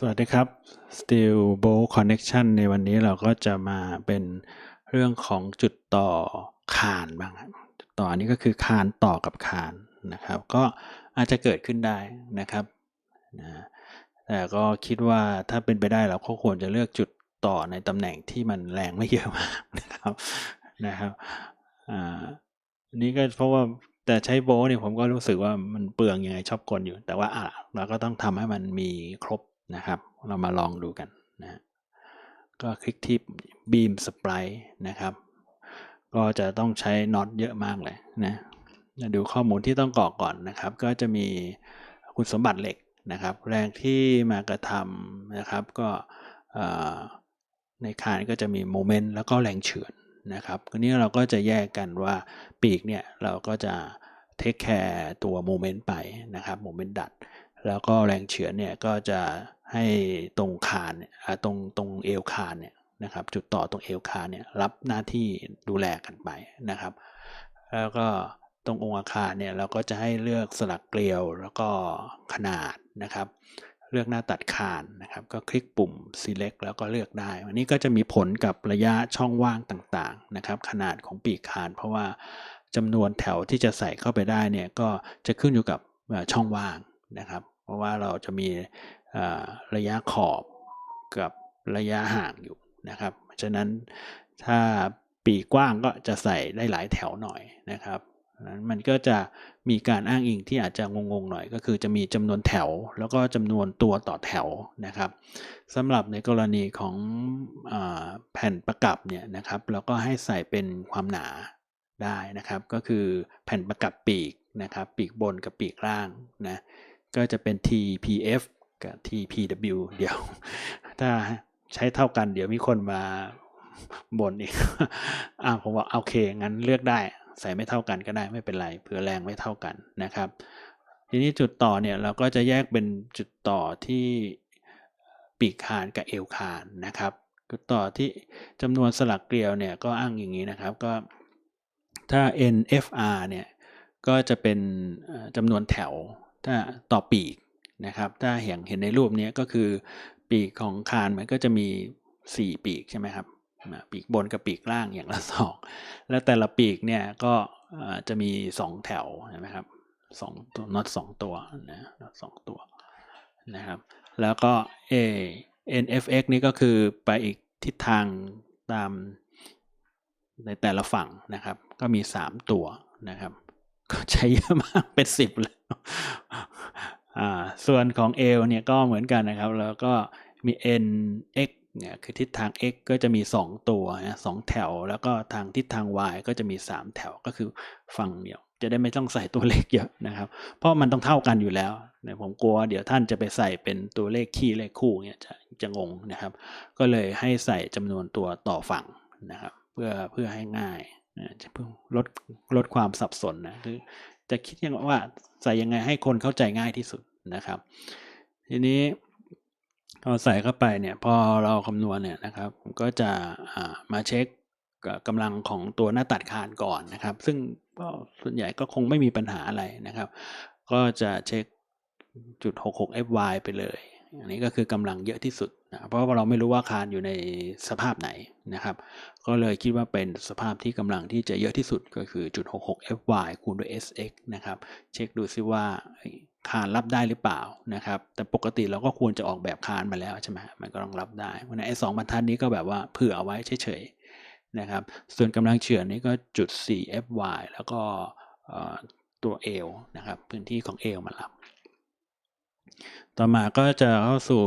สวัสดีครับ Steel Bolt Connection ในวันนี้เราก็จะมาเป็นเรื่องของจุดต่อคานบ้างครับจุดต่ออันนี้ก็คือคานต่อกับคานนะครับ ก็อาจจะเกิดขึ้นได้นะครับนะแต่ก็คิดว่าถ้าเป็นไปได้เราก็ควรจะเลือกจุดต่อในตำแหน่งที่มันแรงไม่เยอะมากนะครับนะครับอ่าอันนี้ก็เพราะว่าแต่ใช้โบลต์เนี่ยผมก็รู้สึกว่ามันเปลืองยังไงชอบกลอยู่ แต่ว่าอะเราก็ต้องทำให้มันมีครบ นะครับ เรามาลองดูกันนะก็คลิกที่ beam splice นะครับ ก็จะต้องใช้น็อตเยอะมากเลยนะดูข้อมูลที่ต้องกรอกก่อนนะครับ ก็จะมีคุณสมบัติเหล็กนะครับ แรงที่มากระทำนะครับ ก็ในคานก็จะมีโมเมนต์แล้วก็แรงเฉือนนะครับทีนี้เราก็จะแยกกันว่าปีกเนี่ยเราก็จะเทคแคร์ตัวโมเมนต์ไปนะครับโมเมนต์ดัด แล้วก็แรงเฉือนเนี่ยก็จะ ให้ตรงคานเนี่ยตรงตรงเอวคานเนี่ยนะครับ จุดต่อตรงเอวคานเนี่ยรับหน้าที่ดูแลกันไปนะครับ แล้วก็ตรงองค์อาคารเนี่ยเราก็จะให้เลือกสลักเกลียวแล้วก็ขนาดนะครับ เลือกหน้าตัดคานนะครับ ก็คลิกปุ่ม select แล้วก็เลือกได้ อันนี้ก็จะมีผลกับระยะช่องว่างต่างๆนะครับ ขนาดของปีกคาน เพราะว่าจำนวนแถวที่จะใส่เข้าไปได้เนี่ยก็จะขึ้นอยู่กับช่องว่างนะครับ เพราะว่าเราจะมีระยะขอบกับระยะห่างอยู่นะครับเพราะฉะนั้นถ้าปีกกว้างก็จะใส่ได้หลายแถวหน่อยนะครับนั้นมันก็จะมีการอ้างอิงที่อาจจะงงๆหน่อย ก็คือจะมีจำนวนแถว แล้วก็จำนวนตัวต่อแถวนะครับสำหรับในกรณีของอแผ่นประกับเนี่ยนะครับเราก็ให้ใส่เป็นความหนาได้นะครับ ก็คือแผ่นประกับปีกนะครับ ปีกบนกับปีกล่างนะ ก็จะเป็น TPF กับ TPW เดี๋ยว ถ้าใช้เท่ากันเดี๋ยวมีคนมาบ่นอีกอ่าผมบอกโอเค งั้นเลือกได้ ใส่ไม่เท่ากันก็ได้ไม่เป็นไรเผื่อแรงไม่เท่ากันนะครับ ทีนี้จุดต่อเนี่ยเราก็จะแยกเป็นจุดต่อที่ปีกคานกับเอวคานนะครับจุดต่อที่จำนวนสลักเกลียวเนี่ยก็อ้างอย่างนี้นะครับก็ถ้า NFR เนี่ยก็จะเป็นจำนวนแถว ถ้าต่อปีกนะครับถ้าเห็นเห็นในรูปนี้ก็คือปีกของคานมันก็จะมี 4 ปีกใช่ไหมครับปีกบนกับปีกล่างอย่างละสองแล้วแต่ละปีกเนี่ยก็จะมี 2 แถวใช่ไหมครับสองตัวน็อตสองตัวนะน็อตสองตัวนะครับแล้วก็ A NFX นี่ก็คือไปอีกทิศทางตามในแต่ละฝั่งนะครับ ก็มี 3 ตัวนะครับ ก็ใช้เยอะมากเป็นสิบเลยอ่า ส่วนของ L เนี่ยก็เหมือนกันนะครับ แล้วก็มี NX เนี่ยคือทิศทาง x ก็จะมี 2 ตัวนะสองแถว แล้วก็ทางทิศทาง y ก็จะมี 3 แถวก็คือฝั่งเดียว จะได้ไม่ต้องใส่ตัวเลขเยอะนะครับ เพราะมันต้องเท่ากันอยู่แล้วเนี่ยผมกลัวเดี๋ยวท่านจะไปใส่เป็นตัวเลขคี่เลขคู่เนี่ยจะจะงงนะครับ ก็เลยให้ใส่จำนวนตัวต่อฝั่งนะครับ เพื่อเพื่อให้ง่าย จะเพื่อลดลดความสับสนนะคือจะคิดยังไงว่าใส่ยังไงให้คนเข้าใจง่ายที่สุดนะครับ ทีนี้พอใส่เข้าไปเนี่ยพอเราคำนวณเนี่ยนะครับก็จะมาเช็คกับกำลังของตัวหน้าตัดคานก่อนนะครับ ซึ่งส่วนใหญ่ก็คงไม่มีปัญหาอะไรนะครับ ก็จะเช็คจุด66 fy ไปเลย อันนี้ก็คือกำลังเยอะที่สุด นะเพราะว่าเราไม่รู้ว่าคานอยู่ในสภาพไหนนะครับ ก็เลยคิดว่าเป็นสภาพที่กำลังที่จะเยอะที่สุดก็คือจุด66 fy คูณด้วย sx นะครับ เช็คดูซิว่าคานรับได้หรือเปล่านะครับ แต่ปกติเราก็ควรจะออกแบบคานมาแล้วใช่ไหมมันก็ต้องรับได้เพราะนั้นไอ้สองบรรทัดนี้ก็แบบว่าเผื่อเอาไว้เฉยๆนะครับ ส่วนกำลังเฉือนนี่ก็จุด4 fy แล้วก็เอ่อตัว L นะครับ พื้นที่ของ L มารับ ต่อมาก็จะเข้าสู่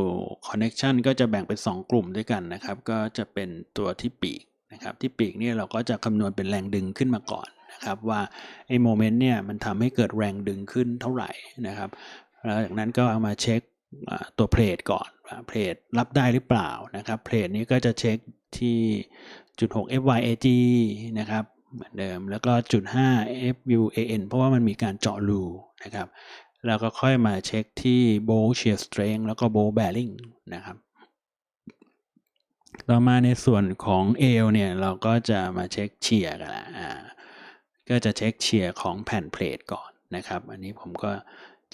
connection ก็จะแบ่งเป็น 2 กลุ่มด้วยกันนะครับ ก็จะเป็นตัวที่ปีกนะครับ ที่ปีกนี่เราก็จะคำนวณเป็นแรงดึงขึ้นมาก่อนนะครับ ว่าไอ้โมเมนต์เนี่ยมันทำให้เกิดแรงดึงขึ้นเท่าไหร่นะครับ แล้วจากนั้นก็เอามาเช็คตัวเพลทก่อนเพลทรับได้หรือเปล่านะครับ เพลทนี้ก็จะเช็คที่จุด6 fyag นะครับเหมือนเดิมแล้วก็จุด5 fuan เพราะว่ามันมีการเจาะรูนะครับ แล้วก็ค่อยมาเช็คที่ bolt shear strength แล้วก็ bolt bearing นะครับ ต่อมาในส่วนของ A เนี่ย เราก็จะมาเช็คเชียร์กันละอ่าก็จะเช็คเชียร์ของแผ่นเพลทก่อนนะครับ อันนี้ผมก็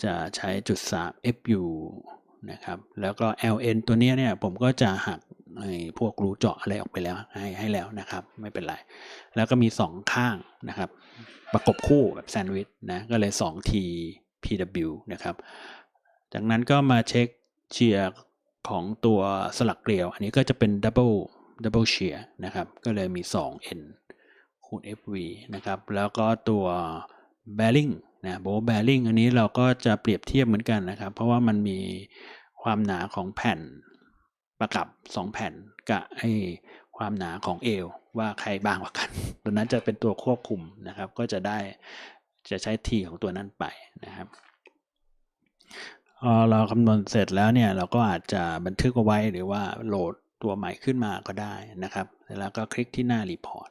จะใช้จุด3 fu นะครับ แล้วก็ ln ตัวนี้เนี่ยผมก็จะหักไอ้พวกรูเจาะอะไรออกไปแล้วให้ให้แล้วนะครับ ไม่เป็นไร แล้วก็มีสองข้างนะครับ ประกบคู่แบบแซนด์วิชนะก็เลย 2t pw นะครับ จากนั้นก็มาเช็คเชียร์ของตัวสลักเกลียว อันนี้ก็จะเป็น double double shear นะครับ ก็เลยมี 2n คูณ fv นะครับ แล้วก็ตัว bearing นะโบ bearing อันนี้เราก็จะเปรียบเทียบเหมือนกันนะครับ เพราะว่ามันมีความหนาของแผ่นประกับ 2 แผ่นกับไอความหนาของเอวว่าใครบางกว่ากัน ตัวนั้นจะเป็นตัวควบคุมนะครับ ก็จะได้ จะใช้ t ของตัวนั้นไปนะครับพอเราคำนวณเสร็จแล้วเนี่ยเราก็อาจจะบันทึกเอาไว้หรือว่าโหลดตัวใหม่ขึ้นมาก็ได้นะครับแล้วก็คลิกที่หน้ารีพอร์ต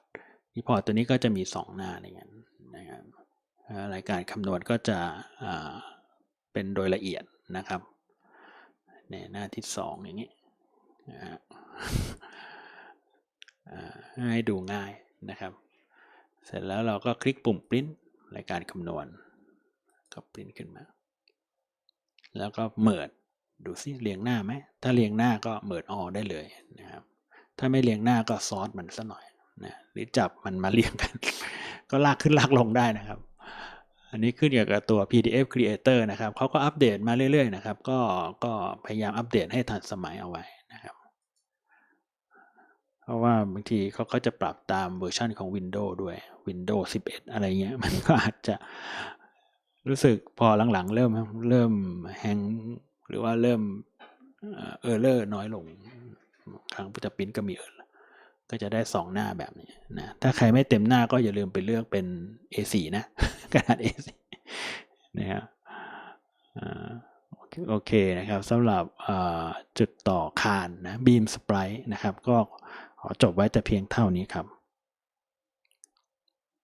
รีพอร์ตตัวนี้ก็จะมี 2 หน้าในนั้นนะครับรายการคำนวณก็จะอ่าเป็นโดยละเอียดนะครับเนี่ยหน้าที่ 2 อย่างนี้อ่าให้ดูง่ายนะครับ เสร็จแล้วเราก็คลิกปุ่มป ริ้นรายการคำนวณ ก็ปริ้นขึ้นมา แล้วก็เมิดดูซิเรียงหน้าไหมถ้าเรียงหน้าก็เมิดออได้เลยนะครับ ถ้าไม่เรียงหน้าก็ซอสมันซะหน่อยนะหรือจับมันมาเรียงกัน ก็ลากขึ้นลากลงได้นะครับ อันนี้ขึ้นอยู่กับตัว PDF Creator นะครับเขาก็อัปเดตมาเรื่อยๆนะครับ ก็ก็พยายามอัปเดตให้ทันสมัยเอาไว้ เพราะว่าบางทีเขาก็จะปรับตามเวอร์ชันของ Windows ด้วย Windows 11 อะไรเงี้ย มันก็อาจจะรู้สึกพอหลังๆ เริ่มเริ่มแฮงหรือว่าเริ่มเออร์เลอร์น้อยลง ครั้งจะปริ้นก็มีเออก็จะได้สองหน้าแบบนี้นะถ้าใครไม่เต็มหน้าก็อย่าลืมไปเลือกเป็น A4 นะกระดาษ A4 นะครับโอเคนะครับสำหรับจุดต่อคานนะ beam splice นะครับก็ จบไว้แต่เพียงเท่านี้ครับ